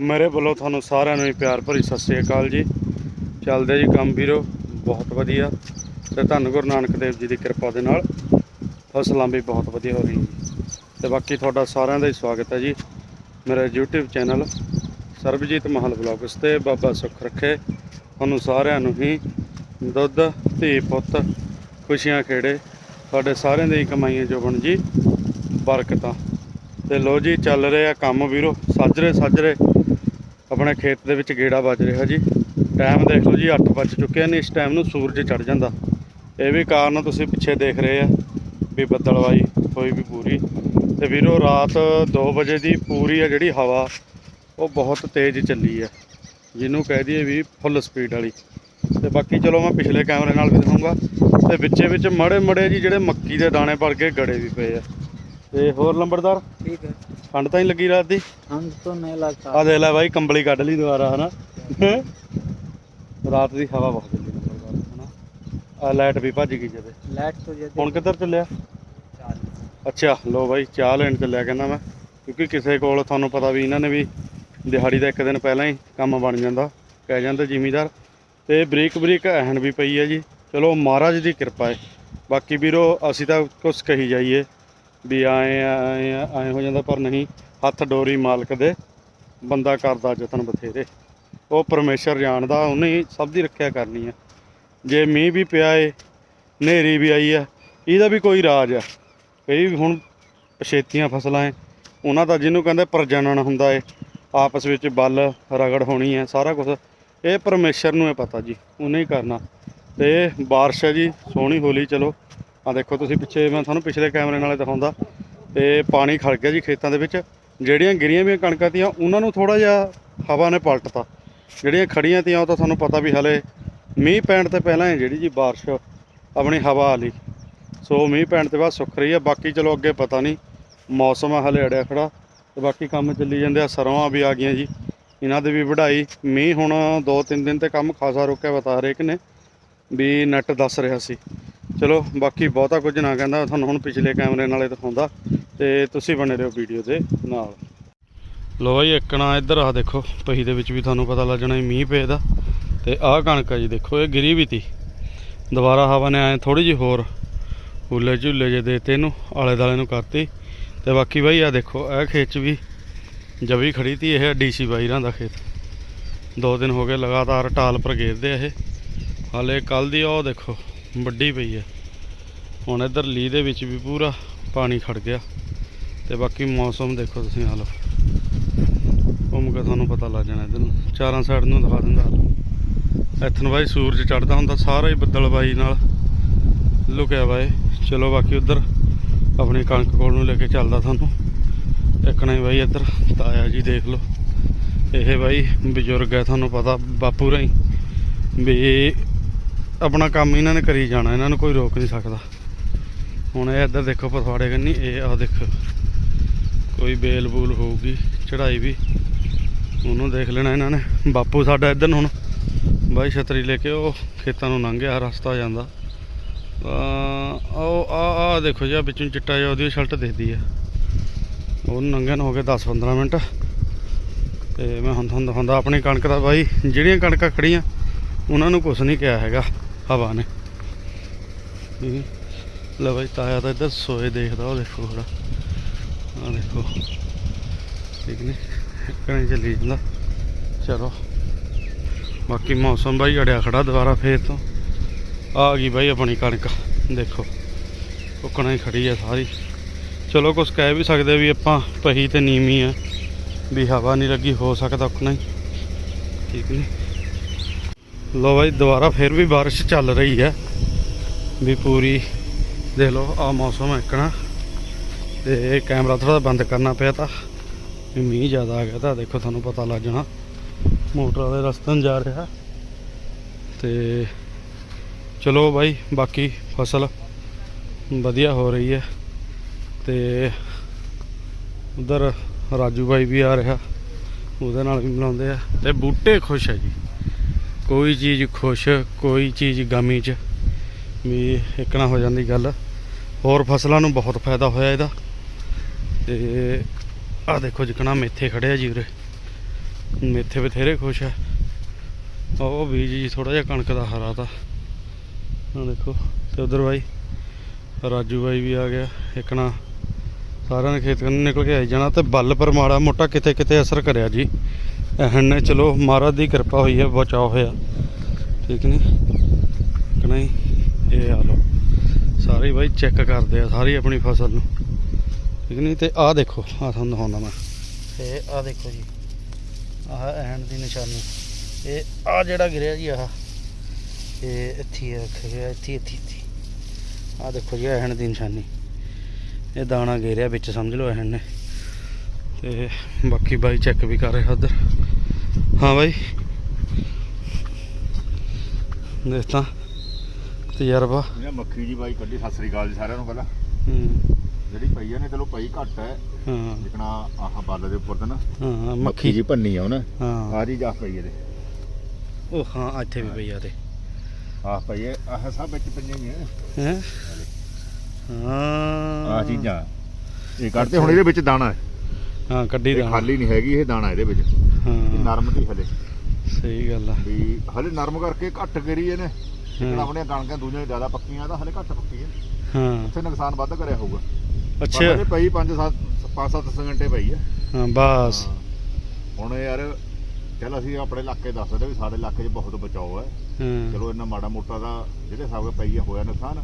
ਮੇਰੇ ਵੱਲੋਂ ਤੁਹਾਨੂੰ ਸਾਰਿਆਂ ਨੂੰ ਹੀ ਪਿਆਰ ਭਰੀ ਸਤਿ ਸ੍ਰੀ ਅਕਾਲ ਜੀ। ਚੱਲਦੇ ਜੀ ਕੰਮ ਵੀਰੋ, ਬਹੁਤ ਵਧੀਆ। ਤੇ ਧੰਨ ਗੁਰੂ ਨਾਨਕ ਦੇਵ ਜੀ ਦੀ ਕਿਰਪਾ ਦੇ ਨਾਲ ਫਸਲਾਂ ਵੀ ਬਹੁਤ ਵਧੀਆ ਹੋ ਰਹੀਆਂ ਜੀ। ਤੇ ਬਾਕੀ ਤੁਹਾਡਾ ਸਾਰਿਆਂ ਦਾ ਹੀ ਸਵਾਗਤ ਹੈ ਜੀ। ਮੇਰਾ YouTube ਚੈਨਲ ਸਰਬਜੀਤ ਮਹਲ ਬਲੌਗਸ ਤੇ ਬਾਬਾ ਸੁੱਖ ਰੱਖੇ। ਤੁਹਾਨੂੰ ਸਾਰਿਆਂ ਨੂੰ ਹੀ ਦੁੱਧ, ਧੀ ਪੁੱਤ, ਖੁਸ਼ੀਆਂ ਖੇੜੇ। ਤੁਹਾਡੇ ਸਾਰਿਆਂ ਦੀ ਕਮਾਈਆਂ ਜੋਬਣ ਜੀ, ਬਰਕਤਾਂ। ਤੇ ਲੋ ਜੀ, ਚੱਲ ਰਿਹਾ ਕੰਮ ਵੀਰੋ। ਸਾਜਰੇ ਸਾਜਰੇ ਆਪਣੇ ਖੇਤ ਦੇ ਵਿੱਚ ਗੇੜਾ ਵੱਜ ਰਿਹਾ ਜੀ। ਟਾਈਮ ਦੇਖ ਲਓ ਜੀ 8 ਵੱਜ ਚੁੱਕੇ ਨੇ, ਇਸ ਟਾਈਮ ਨੂੰ ਸੂਰਜ ਚੜ ਜਾਂਦਾ। ਇਹ ਵੀ ਕਾਰਨ ਤੁਸੀਂ ਪਿੱਛੇ ਦੇਖ ਰਹੇ ਆ ਵੀ ਬੱਦਲਵਾਈ ਹੋਈ ਵੀ ਪੂਰੀ। ਤੇ ਵੀਰੋ, ਰਾਤ 2 ਵਜੇ ਦੀ ਪੂਰੀ ਆ ਜਿਹੜੀ ਹਵਾ, ਉਹ ਬਹੁਤ ਤੇਜ਼ ਚੱਲੀ ਆ। ਜਿਹਨੂੰ ਕਹਿ ਦਈਏ ਵੀ ਫੁੱਲ ਸਪੀਡ ਵਾਲੀ। ਤੇ ਬਾਕੀ ਚਲੋ ਮੈਂ ਪਿਛਲੇ ਕੈਮਰੇ ਨਾਲ ਵੀ ਦਿਖਾਉਂਗਾ ਤੇ ਵਿੱਚੇ ਵਿੱਚ ਮੜੇ ਮੜੇ ਜੀ ਜਿਹੜੇ ਮੱਕੀ ਦੇ ਦਾਣੇ ਪੜ ਕੇ ਗੜੇ ਵੀ ਪਏ ਆ। ਤੇ ਹੋਰ ਲੰਬੜਦਾਰ? ਠੀਕ ਹੈ। ਠੰਡ ਤਾਂ ਹੀ ਲੱਗੀ ਰਾਤ ਦੀ? ਠੰਡ ਤੋਂ ਨਹੀਂ ਲੱਗਦਾ ਆ ਦੇਖ ਲੈ ਬਾਈ ਕੰਬਲੀ ਕੱਢ ਲਈ ਦੁਬਾਰਾ ਹਨਾ? ਰਾਤ ਦੀ ਹਵਾ ਬਹੁਤ ਚੱਲੀ ਲੰਬੜਦਾਰ ਹਨਾ? ਆ ਲਾਈਟ ਵੀ ਭੱਜ ਗਈ ਜਦੇ। ਲਾਈਟ ਤੋਂ ਜਦੇ ਹੁਣ ਕਿੱਧਰ ਚੱਲਿਆ? ਅੱਛਾ ਲੋ ਬਾਈ ਚਾਹ ਲੈਣ ਚੱਲਿਆ ਕਹਿੰਦਾ ਮੈਂ। ਕਿਉਂਕਿ ਕਿਸੇ ਕੋਲ ਤੁਹਾਨੂੰ ਪਤਾ ਵੀ ਇਹਨਾਂ ਨੇ ਵੀ ਦਿਹਾੜੀ ਦਾ ਇੱਕ ਦਿਨ ਪਹਿਲਾਂ ਹੀ ਕੰਮ ਬਣ ਜਾਂਦਾ ਕਹਿ ਜਾਂਦਾ ਜ਼ਿਮੀਦਾਰ। ਤੇ ਬਰੀਕ ਬਰੀਕ ਅਹਣ ਵੀ ਪਈ ਹੈ ਜੀ। ਚਲੋ ਮਹਾਰਾਜ ਦੀ ਕਿਰਪਾ ਹੈ ਬਾਕੀ ਵੀਰੋ ਅਸੀਂ ਤਾਂ ਕੁਝ ਕਹੀ ਜਾਈਏ। ਵੀ ਆਏ ਆ, ਆਏ ਆ, ਆਏ ਹੋ ਜਾਂਦਾ ਪਰ ਨਹੀਂ ਹੱਥ ਡੋਰੀ ਮਾਲਕ ਦੇ ਬੰਦਾ ਕਰਦਾ ਯਤਨ ਬਥੇਰੇ। ਉਹ ਪਰਮੇਸ਼ਰ ਜਾਣਦਾ ਉਹਨੇ ਸਭ ਦੀ ਰੱਖਿਆ ਕਰਨੀ ਹੈ ਜੇ ਮੀਂਹ ਵੀ ਪਿਆ ਏ ਹਨੇਰੀ ਵੀ ਆਈ ਆ ਇਹਦਾ ਵੀ ਕੋਈ ਰਾਜ ਆ। ਕਈ ਹੁਣ ਪਛੇਤੀਆਂ ਫਸਲਾਂ ਏ। ਉਹਨਾਂ ਦਾ ਜਿਹਨੂੰ ਕਹਿੰਦੇ ਪ੍ਰਜਨਨ ਹੁੰਦਾ ਏ ਆਪਸ ਵਿੱਚ ਬਲ ਰਗੜ ਹੋਣੀ ਹੈ ਸਾਰਾ ਕੁਝ ਇਹ ਪਰਮੇਸ਼ਰ ਨੂੰ ਹੈ ਪਤਾ ਜੀ ਉਹਨੇ ਹੀ ਕਰਨਾ। ਤੇ ਬਾਰਿਸ਼ ਹੈ ਜੀ ਸੋਹਣੀ ਹੋਲੀ ਚਲੋ। ਆ ਦੇਖੋ ਤੁਸੀਂ ਪਿੱਛੇ ਮੈਂ ਤੁਹਾਨੂੰ ਪਿਛਲੇ ਕੈਮਰੇ ਨਾਲੇ ਦਿਖਾਉਂਦਾ। ਤੇ ਪਾਣੀ ਖੜ ਗਿਆ ਜੀ ਖੇਤਾਂ ਦੇ ਵਿੱਚ। ਜਿਹੜੀਆਂ ਗਿਰੀਆਂ ਵੀ ਕਣਕਾਂ ਤੀਆਂ, ਉਹਨਾਂ ਨੂੰ ਥੋੜਾ ਜਿਹਾ ਹਵਾ ਨੇ ਪਲਟਤਾ। ਜਿਹੜੀਆਂ ਖੜੀਆਂ ਤੀਆਂ, ਉਹ ਤਾਂ ਤੁਹਾਨੂੰ ਪਤਾ ਵੀ ਹਲੇ ਮੀਂਹ ਪੈਣ ਤੇ ਪਹਿਲਾਂ ਹੈ ਜਿਹੜੀ ਜੀ ਬਾਰਿਸ਼ ਆਪਣੀ ਹਵਾ ਵਾਲੀ ਸੋ ਮੀਂਹ ਪੈਣ ਤੋਂ ਬਾਅਦ ਸੁੱਕ ਰਹੀ ਹੈ ਬਾਕੀ ਚਲੋ ਅੱਗੇ ਪਤਾ ਨਹੀਂ, ਮੌਸਮ ਆ ਹਲੇ ਅੜਿਆ ਖੜਾ। ਤੇ ਬਾਕੀ ਕੰਮ ਚੱਲੀ ਜਾਂਦੇ ਆ, ਸਰੋਂ ਵੀ ਆ ਗਈਆਂ ਜੀ। ਇਹਨਾਂ ਦੇ ਵੀ ਵਢਾਈ। ਮੀਂਹ ਹੁਣ 2-3 ਦਿਨ ਤੇ ਕੰਮ ਖਾਸਾ ਰੁਕਿਆ ਬਤਾ ਹਰੇਕ ਨੇ, ਵੀ ਨੈਟ ਦੱਸ ਰਿਹਾ ਸੀ। ਚਲੋ, ਬਾਕੀ ਬਹੁਤਾ ਕੁਝ ਨਾ ਕਹਿੰਦਾ, ਤੁਹਾਨੂੰ ਹੁਣ ਪਿਛਲੇ ਕੈਮਰੇ ਨਾਲੇ ਦਿਖਾਉਂਦਾ ਤੇ ਤੁਸੀਂ ਬਣੇ ਰਹੋ ਵੀਡੀਓ ਦੇ ਨਾਲ। ਲੋ ਬਾਈ ਇੱਕਣਾ ਇੱਧਰ ਆ ਦੇਖੋ, ਪਹੀ ਦੇ ਵਿੱਚ ਵੀ ਤੁਹਾਨੂੰ ਪਤਾ ਲੱਗ ਜਾਣਾ ਮੀਂਹ ਪਏ ਦਾ। ਤੇ ਆਹ ਕਣਕ ਆ ਜੀ, ਦੇਖੋ, ਇਹ ਗਿਰੀ ਵੀ ਤੀ। ਦੁਬਾਰਾ ਹਵਾ ਨੇ ਐ ਥੋੜੀ ਜਿਹੀ ਹੋਰ ਹੁੱਲੇ ਝੁੱਲੇ ਜੇ ਦੇਤੇ ਇਹਨੂੰ ਆਲੇ ਦਾਲੇ ਨੂੰ ਕਰਤੀ। ਤੇ ਬਾਕੀ ਬਾਈ ਆ ਦੇਖੋ ਇਹ ਖੇਤ 'ਚ ਵੀ ਜਵੀ ਖੜੀ ਤੀ ਇਹ ਡੀਸੀ ਬਾਈਰਾਂ ਦਾ ਖੇਤ। ਦੋ ਦਿਨ ਹੋ ਗਏ ਲਗਾਤਾਰ ਟਾਲ ਪਰ ਗੇਰਦੇ ਇਹ। ਹਾਲੇ ਕੱਲ ਦੀ ਉਹ ਦੇਖੋ। ਵੱਡੀ ਪਈ ਹੈ ਹੁਣ ਇੱਧਰ ਲੀ ਦੇ ਵਿੱਚ ਵੀ ਪੂਰਾ ਪਾਣੀ ਖੜ ਗਿਆ। ਤੇ ਬਾਕੀ ਮੌਸਮ ਦੇਖੋ ਤੁਸੀਂ ਹਾਲ। ਘੁੰਮ ਕੇ ਤੁਹਾਨੂੰ ਪਤਾ ਲੱਗ ਜਾਣਾ ਇੱਧਰ ਨੂੰ। ਚਾਰਾਂ ਸਾਈਡ ਨੂੰ ਦਿਖਾ ਦਿੰਦਾ। ਹਾਲ ਬਾਈ ਸੂਰਜ ਚੜਦਾ ਹੁੰਦਾ, ਸਾਰਾ ਹੀ ਬੱਦਲਬਾਈ ਨਾਲ ਲੁਕਿਆ ਵਾਏ ਚਲੋ ਬਾਕੀ ਉਧਰ ਆਪਣੀ ਕਣਕ ਕੋਲ ਨੂੰ ਲੈ ਕੇ ਚੱਲਦਾ ਤੁਹਾਨੂੰ। ਇੱਕਣਾ ਹੀ ਬਾਈ ਇੱਧਰ, ਤਾਇਆ ਜੀ ਦੇਖ ਲਓ। ਇਹ ਬਾਈ ਬਜ਼ੁਰਗ ਹੈ ਤੁਹਾਨੂੰ ਪਤਾ, ਬਾਪੂ ਰਾਈ ਵੀ ਆਪਣਾ ਕੰਮ ਇਹਨਾਂ ਨੇ ਕਰੀ ਜਾਣਾ, ਇਹਨਾਂ ਨੂੰ ਕੋਈ ਰੋਕ ਨਹੀਂ ਸਕਦਾ। ਹੁਣ ਇਹ ਇੱਧਰ ਦੇਖੋ ਪਥਵਾੜੇ ਕੰਨੀ, ਇਹ ਆ ਦੇਖੋ, ਕੋਈ ਬੇਲ ਬੂਲ ਹੋਊਗੀ ਚੜਾਈ ਵੀ। ਉਹਨੂੰ ਦੇਖ ਲੈਣਾ ਇਹਨਾਂ ਨੇ। ਬਾਪੂ ਸਾਡਾ ਇੱਧਰ ਨੂੰ ਹੁਣ, ਬਾਈ ਛਤਰੀ ਲੈ ਕੇ ਉਹ ਖੇਤਾਂ ਨੂੰ ਲੰਘ ਗਿਆ, ਰਸਤਾ ਜਾਂਦਾ। ਤਾਂ ਉਹ ਆ ਆ ਦੇਖੋ ਜੀ ਵਿੱਚੋਂ ਚਿੱਟਾ ਜਿਹਾ ਉਹਦੀ ਸ਼ਰਟ ਦਿਖਦੀ ਆ। ਉਹਨੂੰ ਲੰਘਣ ਹੋ ਗਏ 10-15 ਮਿੰਟ। ਤੇ ਮੈਂ ਹੁਣ ਤੁਹਾਨੂੰ ਦਿਖਾਉਂਦਾ ਆਪਣੀ ਕਣਕ ਦਾ ਬਾਈ, ਜਿਹੜੀਆਂ ਕਣਕਾਂ ਖੜੀਆਂ ਉਹਨਾਂ ਨੂੰ ਕੁਝ ਨਹੀਂ ਕਿਹਾ ਹੈਗਾ, ਹਵਾ ਨੇ। ਠੀਕ ਲੈ ਬਾਈ, ਤਾਇਆ ਤਾਂ ਇੱਧਰ ਸੋਏ ਦੇਖਦਾ, ਉਹ ਦੇਖੋ ਖੜਾ ਆ ਦੇਖੋ। ਠੀਕ ਨੇ ਕਣੇ ਚੱਲੀ ਜਾਂਦਾ। ਚਲੋ। ਬਾਕੀ ਮੌਸਮ ਬਾਈ ਅੜਿਆ ਖੜਾ ਦੁਬਾਰਾ ਫੇਰ ਤੋਂ। ਆ ਗਈ ਬਾਈ ਆਪਣੀ ਕਣਕ, ਦੇਖੋ। ਕੁੱਕਣਾ ਹੀ ਖੜੀ ਆ ਸਾਰੀ। ਚਲੋ ਕੁਝ ਕਹਿ ਵੀ ਸਕਦੇ ਵੀ ਆਪਾਂ ਪਹੀ ਤੇ ਨੀਵੀਂ ਆ, ਵੀ ਹਵਾ ਨਹੀਂ ਲੱਗੀ, ਹੋ ਸਕਦਾ ਉਕਣਾ ਹੀ ਠੀਕ ਨਹੀਂ ਲੋ ਬਾਈ, ਦੁਬਾਰਾ ਫਿਰ ਵੀ ਬਾਰਿਸ਼ ਚੱਲ ਰਹੀ ਹੈ। ਵੀ ਪੂਰੀ, ਦੇਖ ਲਓ ਆ ਮੌਸਮ ਹੈ ਇੱਕਣਾ। ਤੇ ਕੈਮਰਾ ਥੋੜਾ ਬੰਦ ਕਰਨਾ ਪਿਆ ਤਾਂ। ਵੀ ਮੀਂਹ ਜ਼ਿਆਦਾ ਆ ਗਿਆ ਤਾਂ ਦੇਖੋ ਤੁਹਾਨੂੰ ਪਤਾ ਲੱਗ ਜਾਣਾ। ਮੋਟਰ ਵਾਲੇ ਰਸਤੇ ਨੂੰ ਜਾ ਰਿਹਾ। ਤੇ ਚਲੋ ਬਾਈ, ਬਾਕੀ ਫਸਲ ਵਧੀਆ ਹੋ ਰਹੀ ਹੈ। ਤੇ ਉਧਰ ਰਾਜੂ ਬਾਈ ਵੀ ਆ ਰਿਹਾ। ਉਹਦੇ ਨਾਲ ਵੀ ਮਿਲਾਉਂਦੇ ਆ। ਤੇ ਬੂਟੇ ਖੁਸ਼ ਹੈ ਜੀ। ਕੋਈ ਚੀਜ਼ ਖੁਸ਼, ਕੋਈ ਚੀਜ਼ ਗਮੀ ਚ ਵੀ ਇੱਕ ਨਾ ਹੋ ਜਾਂਦੀ ਗੱਲ। ਹੋਰ ਫਸਲਾਂ ਨੂੰ ਬਹੁਤ ਫਾਇਦਾ ਹੋਇਆ ਇਹਦਾ। ਤੇ ਆਹ ਦੇਖੋ ਜਿਕਣਾ ਮੇਥੇ ਖੜੇ ਜੀ ਉਰੇ। ਮੇਥੇ ਬਥੇਰੇ ਖੁਸ਼ ਆ। ਉਹ ਬੀਜ ਜੀ ਥੋੜਾ ਜਿਹਾ ਕਣਕ ਦਾ ਹਰਾ ਤਾਂ। ਆ ਦੇਖੋ, ਤੇ ਉਧਰ ਬਾਈ ਰਾਜੂ ਬਾਈ ਵੀ ਆ ਗਿਆ। ਇੱਕ ਨਾ ਸਾਰਿਆਂ ਨੇ ਖੇਤ ਕੰਨ ਨਿਕਲ ਕੇ ਆਈ ਜਾਣਾ ਤੇ ਬੱਲ ਪਰ ਮਾੜਾ ਮੋਟਾ ਕਿਤੇ ਕਿਤੇ ਅਸਰ ਕਰਿਆ ਜੀ। ਇਹਨ ਨੇ ਚਲੋ ਮਹਾਰਾਜ ਦੀ ਕਿਰਪਾ ਹੋਈ ਹੈ ਬਚਾਓ ਹੋਇਆ। ਠੀਕ ਨਹੀਂ? ਕਿ ਨਹੀਂ? ਇਹ ਆ ਲੋ ਸਾਰੇ ਬਾਈ ਚੈੱਕ ਕਰਦੇ ਆ, ਸਾਰੀ ਆਪਣੀ ਫਸਲ ਨੂੰ। ਠੀਕ ਨਹੀਂ? ਤੇ ਆਹ ਦੇਖੋ, ਆਹ ਤੁਹਾਨੂੰ ਦਿਖਾਉਂਦਾ ਮੈਂ। ਇਹ ਆਹ ਦੇਖੋ ਜੀ, ਆਹ ਐਂਡ ਦੀ ਨਿਸ਼ਾਨੀ। ਇਹ ਆਹ ਜਿਹੜਾ ਗਿਰਿਆ ਜੀ ਆਹ, ਇਹ ਇੱਥੇ ਰੱਖਿਆ ਇੱਥੇ ਇੱਥੇ ਇੱਥੇ ਆਹ ਦੇਖੋ ਜੀ ਐਂਡ ਦੀ ਨਿਸ਼ਾਨੀ। ਇਹ ਦਾਣਾ ਗੇਰਿਆ, ਵਿੱਚ ਸਮਝ ਲਓ ਐਂਡ ਨੇ। ਤੇ ਬਾਕੀ ਬਾਈ ਚੈੱਕ ਵੀ ਕਰ ਰਿਹਾ ਉਧਰ। ਹਾਂ ਬਾਈ। ਦੇਖ ਤਾਂ ਤਜਰਬਾ। ਇਹ ਮੱਖੀ ਜੀ ਬਾਈ ਕੱਢੀ ਸਤਿ ਸ੍ਰੀ ਅਕਾਲ ਜੀ ਸਾਰਿਆਂ ਨੂੰ ਪਹਿਲਾਂ। ਹੂੰ, ਜਿਹੜੀ ਪਈ ਆ ਨੇ ਚਲੋ ਪਈ ਘੱਟ ਹੈ। ਹਾਂ। ਜਿਕਣਾ ਆਹ ਬੱਲ ਦੇ ਉੱਪਰ ਤੇ ਨਾ ਹਾਂ ਮੱਖੀ ਜੀ ਭੰਨੀ ਆ ਉਹਨੇ ਹਾਂ। ਆਹ ਜੀ ਜਾ ਪਈ ਇਹਦੇ। ਉਹ ਹਾਂ ਇੱਥੇ ਵੀ ਪਈ ਆ ਤੇ। ਆਹ ਪਈ ਹੈ ਆਹ ਸਭ ਵਿੱਚ ਪਈਆਂ ਹੀ ਆ। ਹੈ? ਹਾਂ। ਆਹ ਚੀਜ਼ਾਂ। ਇਹ ਕੱਢਦੇ ਹੁਣ ਇਹਦੇ ਵਿੱਚ ਦਾਣਾ ਹੈ। ਹਾਂ ਕੱਢੀ ਇਹ ਖਾਲੀ ਨਹੀਂ ਹੈਗੀ ਇਹ ਦਾਣਾ ਇਹਦੇ ਵਿੱਚ। ਇਹ ਹਾਂ। ਨਰਮ ਦੀ ਹਲੇ। ਸਹੀ ਗੱਲ ਆ। ਵੀ ਹਲੇ ਨਰਮ ਕਰਕੇ ਘੱਟ ਗਰੀ ਇਹਨੇ। ਹਾਂ। ਆਪਣੀਆਂ ਕਣਕਾਂ ਦੂਜੀਆਂ ਜ਼ਿਆਦਾ ਪੱਕੀਆਂ ਤਾਂ ਹਲੇ ਘੱਟ ਪੱਕੀ ਹੈ ਹਾਂ। ਉੱਥੇ ਨੁਕਸਾਨ ਵੱਧ ਕਰਿਆ ਹੋਊਗਾ। ਅੱਛਾ। ਇਹ ਪਈ 5 7 5 7 ਘੰਟੇ ਪਈ ਹੈ ਹਾਂ ਬਸ। ਹਾਂ। ਹੁਣ ਯਾਰ ਚਲ ਅਸੀਂ ਆਪਣੇ ਇਲਾਕੇ ਦੱਸ ਸਕਦੇ ਵੀ ਸਾਡੇ ਇਲਾਕੇ 'ਚ ਬਹੁਤ ਬਚਾਓ ਹੈ। ਹਾਂ। ਚਲੋ ਇੰਨਾ ਮਾੜਾ ਮੋਟਾ ਦਾ ਜਿਹੜੇ ਹਿਸਾਬ ਨਾਲ ਪਈ ਆ ਹੋਇਆ ਨੁਕਸਾਨ।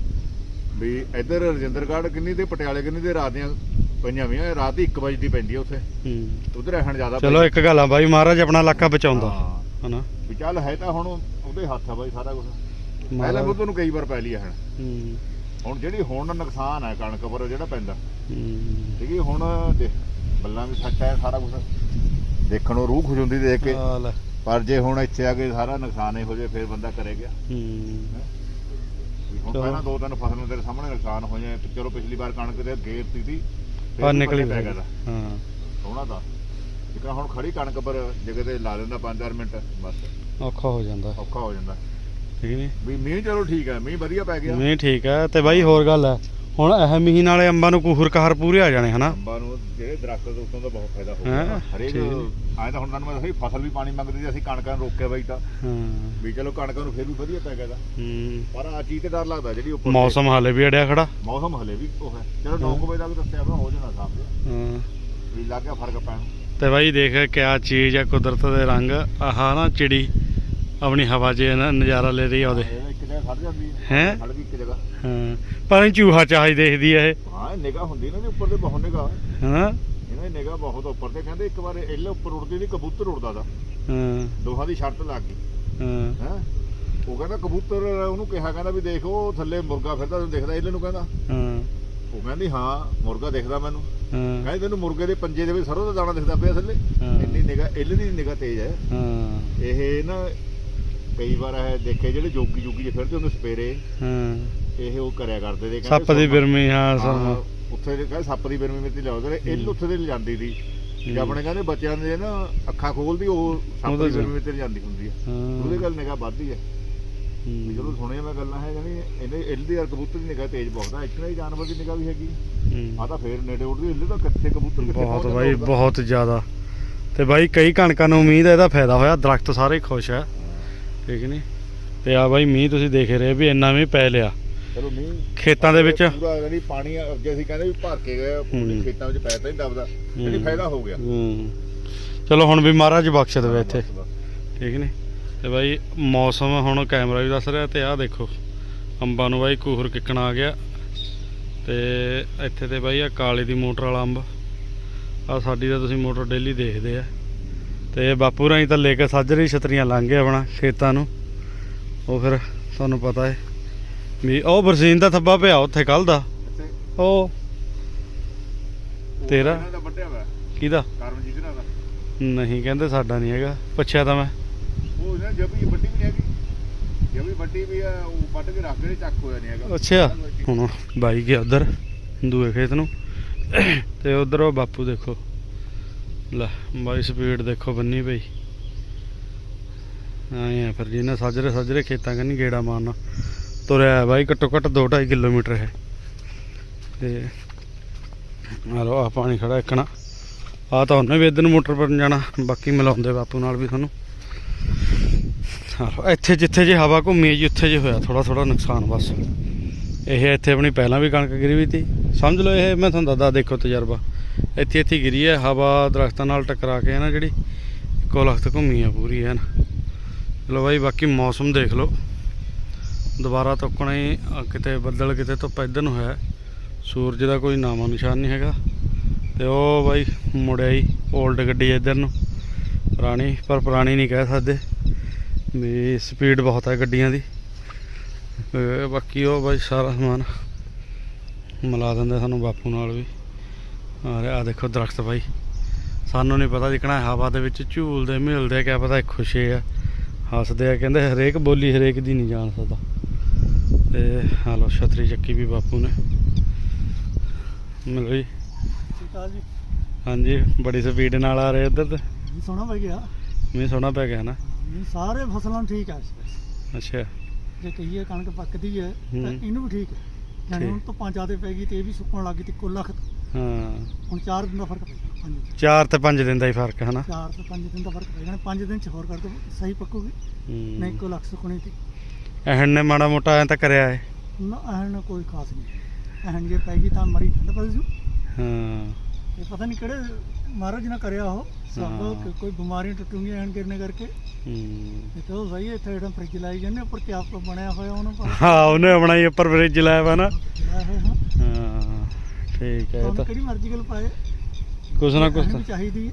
ਵੀ ਇੱਧਰ ਰਜਿੰਦਰਗੜ੍ਹ ਕਿੰਨੀ ਤੇ ਪਟਿਆਲੇ ਕਿੰਨੀ ਤੇ ਰਾਤ ਦੀਆਂ ਪਈਆਂ ਵੀ ਆ ਰਾਤ ਦੀ 1 ਵਜੇ ਦੀ ਪੈਂਦੀ ਆ ਉੱਥੇ। ਹੂੰ। ਉਧਰ ਰਹਿਣ ਜ਼ਿਆਦਾ ਚਲੋ ਇੱਕ ਗੱਲ ਆ ਬਾਈ ਮਹਾਰਾਜ ਆਪਣਾ ਇਲਾਕਾ ਬਚਾਉਂਦਾ ਹਾਂ। ਹਨਾ? ਵੀ ਚੱਲ ਹੈ ਤਾਂ ਹੁਣ ਉਹਦੇ ਹੱਥ ਆ ਬਾਈ ਸਾਰਾ ਕੁਝ ਪਹਿਲਾਂ ਮਹਾਰਾਜ। ਵੀ ਤੁਹਾਨੂੰ ਕਈ ਵਾਰ ਪੈ ਲਈ ਆ ਹੁਣ। ਹੂੰ, ਹੁਣ ਜਿਹੜੀ ਹੁਣ ਨੁਕਸਾਨ ਹੈ ਕਣਕ ਪਰ ਜਿਹੜਾ ਪੈਂਦਾ। ਹੂੰ। ਠੀਕ ਹੈ ਹੁਣ ਦੇਖ ਬੱਲਾਂ ਵੀ ਸੱਟ ਹੈ ਸਾਰਾ ਕੁਝ ਦੇਖਣ ਨੂੰ ਰੂਹ ਖੁਸ਼ ਹੁੰਦੀ ਦੇਖ ਕੇ। ਆ। ਲੈ ਪਰ ਜੇ ਹੁਣ ਇੱਥੇ ਆ ਕੇ ਸਾਰਾ ਨੁਕਸਾਨ ਹੀ ਹੋ ਜਾਏ ਫਿਰ ਬੰਦਾ ਕਰੇ ਗਿਆ। ਹੂੰ। ਵੀ ਹੁਣ ਚਲੋ। ਪਹਿਲਾਂ ਦੋ ਤਿੰਨ ਫਸਲਾਂ ਤੇਰੇ ਸਾਹਮਣੇ ਨੁਕਸਾਨ ਹੋਏ ਚਲੋ ਪਿਛਲੀ ਵਾਰ ਕਣਕ ਦੇ ਗੇਰਤੀ ਸੀ। ਆ ਨਿਕਲੀ ਪੈ ਗਿਆ ਹਾਂ। ਸੋਹਣਾ ਤਾਂ। ਜਿਕਾ ਹੁਣ ਖੜੀ ਕਣਕ ਪਰ ਜਗ੍ਹਾ ਤੇ ਲਾ ਦਿੰਦਾ 5-4 ਮਿੰਟ ਬਸ। ਔਖਾ ਹੋ ਜਾਂਦਾ। ਔਖਾ ਹੋ ਜਾਂਦਾ। ਠੀਕ ਨਹੀਂ ਵੀ ਮੀਂਹ ਚਲੋ ਠੀਕ ਹੈ ਮੀਂਹ ਵਧੀਆ ਪੈ ਗਿਆ। ਨਹੀਂ ਠੀਕ ਹੈ ਤੇ ਬਾਈ ਹੋਰ ਗੱਲ ਹੈ? ਹੁਣ ਇਹ ਮਹੀਨੇ ਵਾਲੇ ਅੰਬਾਂ ਨੂੰ ਕੁਹਰ ਕਹਰ ਪੂਰੇ ਆ ਜਾਣੇ ਹਨਾ? ਅੰਬਾਂ ਨੂੰ ਜਿਹੜੇ ਦਰਖਤ ਤੋਂ ਉਤੋਂ ਦਾ ਬਹੁਤ ਫਾਇਦਾ ਹੋ ਹੈਂ? ਗਿਆ ਹਰੇਕ। ਐਂ ਤਾਂ ਹੁਣ ਤੁਹਾਨੂੰ ਮੈਂ ਫਸਲ ਵੀ ਪਾਣੀ ਮੰਗਦੀ ਸੀ ਅਸੀਂ ਕਣਕਾਂ ਨੂੰ ਰੋਕਿਆ ਬਾਈ ਤਾਂ। ਹਾਂ। ਵੀ ਚਲੋ ਕਣਕਾਂ ਨੂੰ ਫਿਰ ਵੀ ਵਧੀਆ ਪੈ ਗਿਆ ਦਾ ਹੂੰ। ਪਰ ਆ ਚੀਜ਼ ਤੇ ਡਰ ਲੱਗਦਾ ਜਿਹੜੀ ਉੱਪਰ ਮੌਸਮ ਹਾਲੇ ਵੀ ਅੜਿਆ ਖੜਾ। ਮੌਸਮ ਹਲੇ ਵੀ ਉਹ ਹੈ। ਚਲੋ 9 ਵਜੇ ਤੱਕ ਦੱਸਿਆ ਵਾ ਹੋ ਜਾਣਾ ਸਾਫ਼। ਹਾਂ। ਵੀ ਲੱਗ ਗਿਆ ਫ਼ਰਕ ਪੈਣ। ਤੇ ਬਾਈ ਦੇਖ ਕਿਆ ਚੀਜ਼ ਆ ਕੁਦਰਤ ਦੇ ਰੰਗ। ਆਹ ਨਾ ਚਿੜੀ ਆਪਣੀ ਹਵਾ 'ਚ ਨਜ਼ਾਰਾ ਲੈ ਰਹੀ ਆ ਉਹਦੇ। ਖੜ ਜਾਂਦੀ ਹੈਂ? ਖੜ ਗਈ ਇੱਕ ਜਗ੍ਹਾ। ਹਾਂ। ਪਰ ਇਹ ਚੂਹਾ ਚਾਹੀ ਦੇਖਦੀ ਆ ਇਹ। ਹਾਂ ਨਿਗਾਹ ਹੁੰਦੀ ਨਾ ਇਹਦੇ ਉੱਪਰ ਤੇ ਬਹੁਤ ਇਹਨਾਂ ਦੀ ਉੱਪਰ ਤੇ। ਕਹਿੰਦੇ ਇੱਕ ਵਾਰ ਇਹਲੇ ਉੱਪਰ ਉੜਦੀ ਨਹੀਂ ਕਬੂਤਰ ਉੜਦਾ ਦਾ ਹਾਂ। ਦੋਹਾਂ ਦੀ ਸ਼ਰਤ ਲੱਗ ਗਈ। ਹਾਂ। ਹੈ? ਉਹ ਕਹਿੰਦਾ ਕਬੂਤਰ ਉਹਨੂੰ ਕਿਹਾ ਕਹਿੰਦਾ ਵੀ ਦੇਖ ਉਹ ਥੱਲੇ ਮੁਰਗਾ ਫਿਰਦਾ ਤੈਨੂੰ ਦਿਖਦਾ ਇਹਲੇ ਨੂੰ ਕਹਿੰਦਾ। ਹਾਂ। ਉਹ ਕਹਿੰਦੀ ਹਾਂ ਮੁਰਗਾ ਦਿਖਦਾ ਮੈਨੂੰ। ਹਾਂ। ਕਹਿੰਦੇ ਤੈਨੂੰ ਮੁਰਗੇ ਦੇ ਪੰਜੇ ਦੇ ਵਿੱਚ ਸਰੋਂ ਦਾ ਦਾਣਾ ਦਿਖਦਾ ਪਿਆ ਥੱਲੇ। ਹਾਂ। ਇੰਨੀ ਨਿਗਾਹ ਇਹਲੇ ਦੀ ਨਿਗਾਹ ਤੇਜ਼ ਹੈ। ਹਾਂ। ਇਹ ਨਾ ਕਈ ਵਾਰ ਇਹ ਦੇਖੇ ਜਿਹੜੇ ਜੋਗੀ ਜੋਗੀ ਜੇ ਫਿਰਦੇ ਹੁੰਦੇ ਸਪੇਰੇ ਹਾਂ। ਇਹ ਉਹ ਕਰਿਆ ਕਰਦੇ ਦੇ ਸੱਪ ਦੀ ਬਿਰਮੀ ਹਾਂ ਹਾਂ, ਉੱਥੇ ਦੇ ਕਹਿੰਦੇ ਸੱਪ ਦੀ ਬਿਰਮੀ ਮਿੱਟੀ ਲਿਆਉਂਦੇ ਨੇ ਇਹ ਉੱਥੇ ਦੇ ਲਿਜਾਂਦੀ ਦੀ ਜੇ ਆਪਣੇ ਕਹਿੰਦੇ ਬੱਚਿਆਂ ਦੇ ਨਾ ਅੱਖਾਂ ਖੋਲਦੀ ਉਹ ਸੱਪ ਉਹਦੇ ਦੀ ਚ। ਬਿਰਮੀ ਮਿੱਟੀ ਜਾਂਦੀ ਹੁੰਦੀ ਹਾਂ। ਉਹਦੇ ਗੱਲ ਨਿਗਾਹ ਵੱਧਦੀ ਹੈ। ਵੀ। ਜਦੋਂ ਸੁਣਿਆ ਮੈਂ ਗੱਲਾਂ ਹੈ ਜਾਨੀ ਇਹਨੇ ਇੱਲ ਦੀ ਯਾਰ ਕਬੂਤਰ ਦੀ ਨਿਗਾਹ ਤੇਜ਼ ਬਹੁਤ ਇੱਕ ਹੀ ਜਾਨਵਰ ਦੀ ਨਿਗਾਹ ਵੀ ਹੈਗੀ। ਹੂੰ। ਆ ਤਾਂ ਫੇਰ ਨੇੜੇ ਉੱਡਦੀ ਇੱਲ ਤਾਂ ਕਿੱਥੇ ਕਬੂਤਰ ਕਿੱਥੇ ਬਹੁਤ ਪਹੁੰਚ ਬਾਈ ਜਾਂਦਾ। ਬਹੁਤ ਜ਼ਿਆਦਾ। ਤੇ ਬਾਈ ਕਈ ਕਣਕਾਂ ਨੂੰ ਉਮੀਦ ਹੈ ਇਹਦਾ ਫਾਇਦਾ ਹੋਇਆ ਦਰਖਤ ਸਾਰੇ ਖੁਸ਼ ਹੈ ਠੀਕ ਨਹੀਂ ਤੇ ਆ ਬਾਈ ਮੀਂਹ ਤੁਸੀਂ ਦੇਖ ਰਹੇ ਵੀ ਇੰਨਾ ਮੀਂਹ ਪੈ ਲਿਆ। ਚਲੋ ਮੀਂਹ ਖੇਤਾਂ ਦੇ ਵਿੱਚ। ਪੂਰਾ ਯਾਨੀ ਪਾਣੀ ਜੇ ਅਸੀਂ ਕਹਿੰਦੇ ਵੀ ਭਰ ਕੇ ਗਏ ਪੂਰੇ ਹੂੰ। ਖੇਤਾਂ ਵਿੱਚ ਪੈ ਤਾਂ ਨਹੀਂ ਦਬਦਾ ਯਾਨੀ ਹੂੰ। ਫਾਇਦਾ ਹੋ ਗਿਆ। ਹੂੰ। ਚਲੋ ਹੁਣ ਵੀ ਮਹਾਰਾਜ ਬਖਸ਼ ਦੇਵੇ ਇੱਥੇ। ਠੀਕ ਨਹੀਂ ਤੇ ਬਾਈ ਮੌਸਮ ਹੁਣ ਕੈਮਰਾ ਵੀ ਦੱਸ ਰਿਹਾ ਤੇ ਆਹ ਦੇਖੋ ਅੰਬਾਂ ਨੂੰ ਬਾਈ ਕੂਹਰ ਕਿੱਕਣਾ ਆ ਗਿਆ। ਤੇ ਇੱਥੇ ਤੇ ਬਾਈ ਆ ਕਾਲੇ ਦੀ ਮੋਟਰ ਵਾਲਾ ਅੰਬ। ਆ ਸਾਡੀ ਤਾਂ ਤੁਸੀਂ ਮੋਟਰ ਡੇਲੀ ਦੇਖਦੇ ਆ। ਤੇ ਬਾਪੂ ਰਾਹੀਂ ਤਾਂ ਲੈ ਕੇ ਸਾਜਰੀ ਛਤਰੀਆਂ ਲੰਘ ਆਪਣਾ ਖੇਤਾਂ ਨੂੰ। ਉਹ ਫਿਰ ਤੁਹਾਨੂੰ ਪਤਾ ਹੈ ਵੀ ਉਹ ਬਰਸੀਨ ਦਾ ਥੱਬਾ ਪਿਆ ਉੱਥੇ ਕੱਲ ਦਾ। ਉਹ ਤੇਰਾ? ਦਾ ਕਿਹਦਾ? ਕਰਮਜੀਤ ਦਾ। ਨਹੀਂ ਕਹਿੰਦੇ ਸਾਡਾ ਨਹੀਂ ਹੈਗਾ। ਪੁੱਛਿਆ ਤਾਂ ਮੈਂ। ਉਹ ਨਾ ਜਬੀ ਵੱਡੀ ਵੀ ਨਹੀਂ ਹੈਗੀ। ਜਬੀ ਵੱਡੀ ਵੀ ਆ ਉਹ ਵੱਢ ਕੇ ਰੱਖ ਕੇ ਚੱਕ ਹੋਇਆ ਨਹੀਂ ਹੈਗਾ। ਅੱਛਾ ਹੁਣ ਬਾਈ ਗਿਆ ਉਧਰ ਦੂਏ ਖੇਤ ਨੂੰ। ਤੇ ਉਧਰ ਉਹ ਬਾਪੂ ਦੇਖੋ। ਲੈ ਬਾਈ ਸਪੀਡ ਦੇਖੋ ਬੰਨੀ ਪਈ। ਆਏ ਆ ਫਿਰ ਜਿਹਨੇ ਸਾਜਰੇ ਸਾਜਰੇ ਖੇਤਾਂ ਕੰਨੀ ਗੇੜਾ ਮਾਰਨਾ। ਤੁਰਿਆ ਬਾਈ ਘੱਟੋ ਘੱਟ 2.5 ਕਿਲੋਮੀਟਰ ਹੈ। ਤੇ ਆ ਲੋ ਆ ਪਾਣੀ ਖੜਾ ਇੱਕਣਾ। ਆ ਤਾਂ ਉਹਨੇ ਵੀ ਇੱਧਰ ਮੋਟਰ ਪਰ ਜਾਣਾ, ਬਾਕੀ ਮਿਲਾਉਂਦੇ ਬਾਪੂ ਨਾਲ ਵੀ ਤੁਹਾਨੂੰ। ਹਾਂ ਇੱਥੇ ਜਿੱਥੇ ਜੇ ਹਵਾ ਘੁੰਮੀ ਹੈ ਜੀ, ਉੱਥੇ ਜੇ ਹੋਇਆ ਥੋੜਾ ਥੋੜਾ ਨੁਕਸਾਨ ਬਸ। ਇਹ ਇੱਥੇ ਆਪਣੀ ਪਹਿਲਾਂ ਵੀ ਕਣਕ ਗਿਰੀ ਵੀ ਤੀ। ਸਮਝ ਲਓ ਇਹ, ਮੈਂ ਤੁਹਾਨੂੰ ਦੱਸਦਾ, ਦੇਖੋ ਤਜਰਬਾ। ਇੱਥੇ ਇੱਥੇ ਗਿਰੀ ਹੈ, ਹਵਾ ਦਰਖਤਾਂ ਨਾਲ ਟਕਰਾ ਕੇ ਹੈ ਨਾ ਜਿਹੜੀ, ਇੱਕੋ ਲਖਤ ਘੁੰਮੀ ਆ ਪੂਰੀ ਹੈ ਨਾ। ਚਲੋ ਬਾਈ, ਬਾਕੀ ਮੌਸਮ ਦੇਖ ਲਓ। ਦੁਬਾਰਾ ਤੁੱਕਣਾ ਹੀ ਕਿਤੇ ਬੱਦਲ ਕਿਤੇ ਧੁੱਪ ਇੱਧਰ ਨੂੰ ਹੈ। ਸੂਰਜ ਦਾ ਕੋਈ ਨਾਮੋ ਨਿਸ਼ਾਨ ਨਹੀਂ ਹੈਗਾ। ਤੇ ਉਹ ਬਾਈ, ਮੁੜਿਆ ਹੀ 올ਡ ਗੱਡੀ ਇੱਧਰ ਨੂੰ। ਪੁਰਾਣੀ, ਪਰ ਪੁਰਾਣੀ ਨਹੀਂ ਕਹਿ ਸਕਦੇ। ਵੀ ਸਪੀਡ ਬਹੁਤ ਹੈ ਗੱਡੀਆਂ ਦੀ। ਬਾਕੀ ਉਹ ਬਾਈ, ਸਾਰਾ ਸਮਾਨ ਮਿਲਾ ਦਿੰਦੇ ਸਾਨੂੰ ਬਾਪੂ ਨਾਲ ਵੀ। ਆ ਆ ਦੇਖੋ ਦਰਖਤ ਬਾਈ। ਸਾਨੂੰ ਨਹੀਂ ਪਤਾ ਜਿਕਣਾ ਹਵਾ ਦੇ ਵਿੱਚ ਝੂਲਦੇ ਮਿਲਦੇ ਕਿਆ ਪਤਾ ਖੁਸ਼ੇ ਆ ਹੱਸਦੇ ਆ ਕਹਿੰਦੇ ਹਰੇਕ ਬੋਲੀ ਹਰੇਕ ਦੀ ਨਹੀਂ ਜਾਣ ਸਕਦਾ। ਤੇ ਹਾਲੋ ਛਤਰੀ ਚੱਕੀ ਵੀ ਬਾਪੂ ਨੇ। ਮਿਲ ਰਹੀ ਹਾਂਜੀ ਬੜੀ ਸਪੀਡ ਨਾਲ ਆ ਰਹੇ ਇੱਧਰ ਤੇ। ਸੋਹਣਾ ਪੈ ਗਿਆ। ਮੀਂਹ ਸੋਹਣਾ ਪੈ ਗਿਆ ਨਾ। ਸਾਰੇ ਫਸਲਾਂ ਠੀਕ ਆ। ਅੱਛਾ। ਜੇ ਕਹੀਏ ਕਣਕ ਪੱਕਦੀ ਹੈ ਤਾਂ। ਇਹਨੂੰ ਵੀ ਠੀਕ ਹੈ। ਜਾਨੀ ਹੁਣ ਠੀਕ। ਧੁੱਪਾਂ ਜ਼ਿਆਦਾ ਪੈ ਗਈ ਤੇ ਇਹ ਵੀ ਸੁੱਕਣ ਲੱਗ ਗਈ ਤੇ ਕੁੱਲ ਲੱਖ ਹਾਂ। ਹੁਣ 4 ਦਿਨ ਦਾ ਫ਼ਰਕ ਪੈ ਗਿਆ ਪੰਜ ਦਿਨ। ਚਾਰ ਤੇ ਪੰਜ ਦਿਨ ਦਾ ਹੀ ਫ਼ਰਕ ਹੈ ਨਾ। ਚਾਰ ਤੋਂ 5 ਦਿਨ ਦਾ ਫ਼ਰਕ ਪੈ ਜਾਣਾ 5 ਦਿਨ ਚ ਹੋਰ ਕਰ ਦੋ ਸਹੀ ਪੱਕੂਗੀ। ਨਹੀਂ। ਕੋ ਲੱਖ ਸੁੱਕਣੀ ਤੀ। ਐਹਣ ਨੇ ਮਾੜਾ ਮੋਟਾ ਐ ਤਾਂ ਕਰਿਆ ਹੈ ਨਾ ਐਨ ਕੋਈ ਖਾਸ ਨਹੀਂ। ਐਨ ਜੇ ਪੈ ਗਈ ਤਾਂ ਮਰੀ ਠੰਡ ਪੈ ਜੂ। ਹਾਂ। ਇਹ ਪਤਾ ਨਹੀਂ ਕਿਹੜੇ ਮਹਾਰਾਜ ਨੇ ਕਰਿਆ ਉਹ। ਸਭ ਹਾਂ। ਕਿ ਕੋਈ ਬਿਮਾਰੀਆਂ ਟੁੱਟੂਗੀਆਂ ਐਨ ਗਿਰਨੇ ਕਰਕੇ। ਹੂੰ। ਇਹ ਤਾਂ ਸਹੀ ਹੈ ਇੱਥੇ ਜਿਹੜਾ ਫ੍ਰਿਜ ਲਾਈ ਜਾਂਦੇ ਉੱਪਰ ਤੇ ਆਪ ਬਣਿਆ ਹੋਇਆ ਉਹਨਾਂ। ਪਰ ਹਾਂ ਉਹਨੇ ਆਪਣਾ ਹੀ ਉੱਪਰ ਫ੍ਰਿਜ ਲਾਇਆ ਵਾ ਨਾ। ਲਾਇਆ ਹੋਇਆ। ਹਾਂ ਹਾਂ। ਠੀਕ ਹੈ ਇਹ ਤੁਹਾਨੂੰ ਤਾਂ ਕਿਹੜੀ ਮਰਜ਼ੀ ਗੱਲ ਪਾਏ। ਕੁਛ ਨਾ ਕੁਛ ਤਾਂ ਚਾਹੀਦੀ ਹੈ।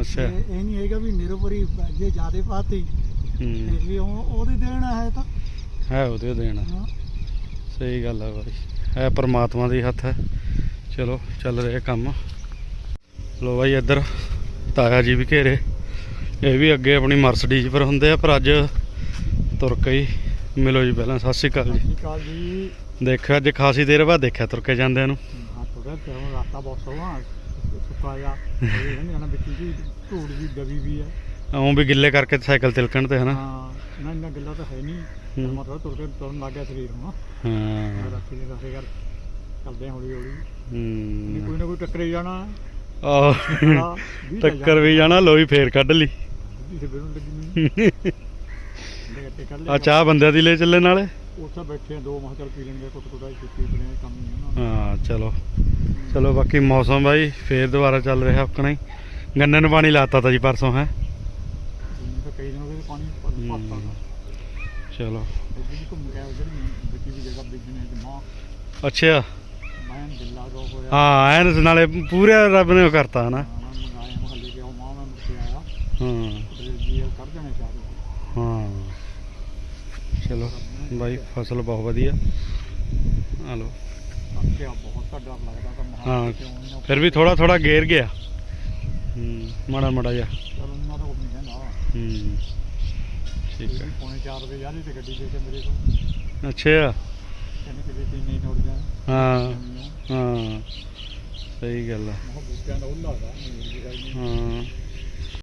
ਅੱਛਾ। ਇਹ ਇਹ ਨਹੀਂ ਹੈਗਾ ਵੀ ਨਿਰਭਰੀ ਜੇ ਜ਼ਿਆਦੇ ਪਾਤੀ ਹੂੰ। ਫਿਰ ਵੀ ਉਹ ਉਹਦੀ ਦੇਣਾ ਹੈ ਤਾਂ। ਹੈ ਉਹਦੇ ਦੇਣਾ। ਹਾਂ। ਸਹੀ ਗੱਲ ਹੈ ਬਾਈ। ਇਹ ਪਰਮਾਤਮਾ ਦੇ ਹੱਥ ਹੈ। ਚਲੋ ਚੱਲ ਰਿਹਾ ਕੰਮ। ਲੋ ਬਾਈ ਇੱਧਰ ਤਾਇਆ ਜੀ ਵੀ ਘੇਰੇ। ਇਹ ਵੀ ਅੱਗੇ ਆਪਣੀ ਮਰਸਡੀਜ਼ ਪਰ ਹੁੰਦੇ ਆ ਪਰ ਅੱਜ ਤੁਰ ਕੇ ਹੀ ਮਿਲੋ ਜੀ ਪਹਿਲਾਂ। ਸਤਿ ਸ਼੍ਰੀ ਅਕਾਲ ਜੀ। ਸ਼੍ਰੀ ਅਕਾਲ ਜੀ। ਦੇਖਿਆ ਅੱਜ ਖਾਸੀ ਦੇਰ ਬਾਅਦ ਦੇਖਿਆ ਤੁਰ ਕੇ ਜਾਂਦਿਆਂ ਨੂੰ। ਹਾਂ ਥੋੜਾ ਕਿਉਂ ਰਾਸਤਾ ਬਹੁਤ ਸੋਹਣਾ ਸੁੱਕਾ ਜਾ ਇਹ ਨਹੀਂ ਜਾਣਾ ਵਿੱਚ ਦੀ ਧੂੜ ਵੀ ਦਬੀ ਵੀ ਹੈ। ਆਉਂ ਵੀ ਗਿੱਲੇ ਕਰਕੇ ਸਾਈਕਲ ਤਿਲਕਣ ਤੇ ਹਨਾ? ਹਾਂ ਨਾ ਇੰਨਾ ਗੱਲਾਂ ਤਾਂ ਹੈ ਨਹੀਂ। ਹੂੰ। ਮਤਲਬ ਤੁਰ ਕੇ ਤੁਰਨ ਲੱਗ ਗਿਆ ਸਰੀਰ ਨੂੰ ਹਾਂ। ਰੱਖੀ ਦੇ ਕਰ ਚੱਲਦੇ ਹੌਲੀ ਹੌਲੀ। ਨਹੀਂ ਹੂੰ ਕੋਈ ਨਾ ਕੋਈ ਟੱਕਰੇ ਜਾਣਾ ਆਹ। ਹਾਂ, ਵੀਹ ਤਾਂ ਟੱਕਰ ਵੀ ਜਾਣਾ। ਲੋਈ ਫੇਰ ਕੱਢ ਲਈ। ਜੀ ਬੇਰੋਂ ਲੱਗੀ ਨਹੀਂ। ਆ ਚਾਹ ਬੰਦਿਆਂ ਦੀ ਲੈ ਚੱਲੇ ਨਾਲੇ। ਉੱਥੇ ਬੈਠੇ ਆ ਦੋ ਮਹਾਂ ਚੱਲ ਪੀ ਲੈਣਗੇ ਕੁੱਟ ਕੁਟਾਈ ਕੀਤੀ ਬਣਿਆ ਕੰਮ ਨਹੀਂ ਹਾਂ ਚਲੋ। ਚਲੋ ਬਾਕੀ ਮੌਸਮ ਬਾਈ ਫੇਰ ਦੁਬਾਰਾ ਚੱਲ ਰਿਹਾ ਆਪਣਾ ਹੀ। ਗੰਨੇ ਨੂੰ ਪਾਣੀ ਲਾਤਾ ਤਾ ਜੀ ਪਰਸੋਂ ਹੈ? ਚਲੋ। ਅੱਛਾ। ਹਾਂ ਐਨ ਨਾਲੇ ਪੂਰੇ ਰੱਬ ਨੇ ਉਹ ਕਰਤਾ ਹਨਾ? ਹਾਂ ਚਲੋ ਬਾਈ ਫਸਲ ਬਹੁਤ ਵਧੀਆ। ਆ ਲੋ ਅੱਛਾ ਬਹੁਤ ਤਾਂ ਡਰ ਲੱਗਦਾ ਤਾਂ ਮਹਾਂ ਹਾਂ ਕਿਉਂ ਨਾ ਫਿਰ ਵੀ ਥੋੜਾ ਥੋੜਾ ਗੇਰ ਗਿਆ। ਹੂੰ ਮਾੜਾ ਮਾੜਾ ਜਿਹਾ। ਚਲ ਉਹਨਾਂ ਦਾ ਕੋਈ ਨਹੀਂ ਕਹਿੰਦਾ ਹੂੰ ਠੀਕ ਹੈ। ਪੌਣੇ 4 ਵਜੇ ਯਾਰੀ ਤੇ ਗੱਡੀ ਦੇ ਕੇ ਮੇਰੇ ਕੋਲ। ਅੱਛਾ। ਕਹਿੰਦੇ ਕਿ ਵੀ ਨਹੀਂ ਨੋੜ ਜਾ। ਹਾਂ ਹਾਂ। ਸਹੀ ਗੱਲ ਆ। ਹਾਂ।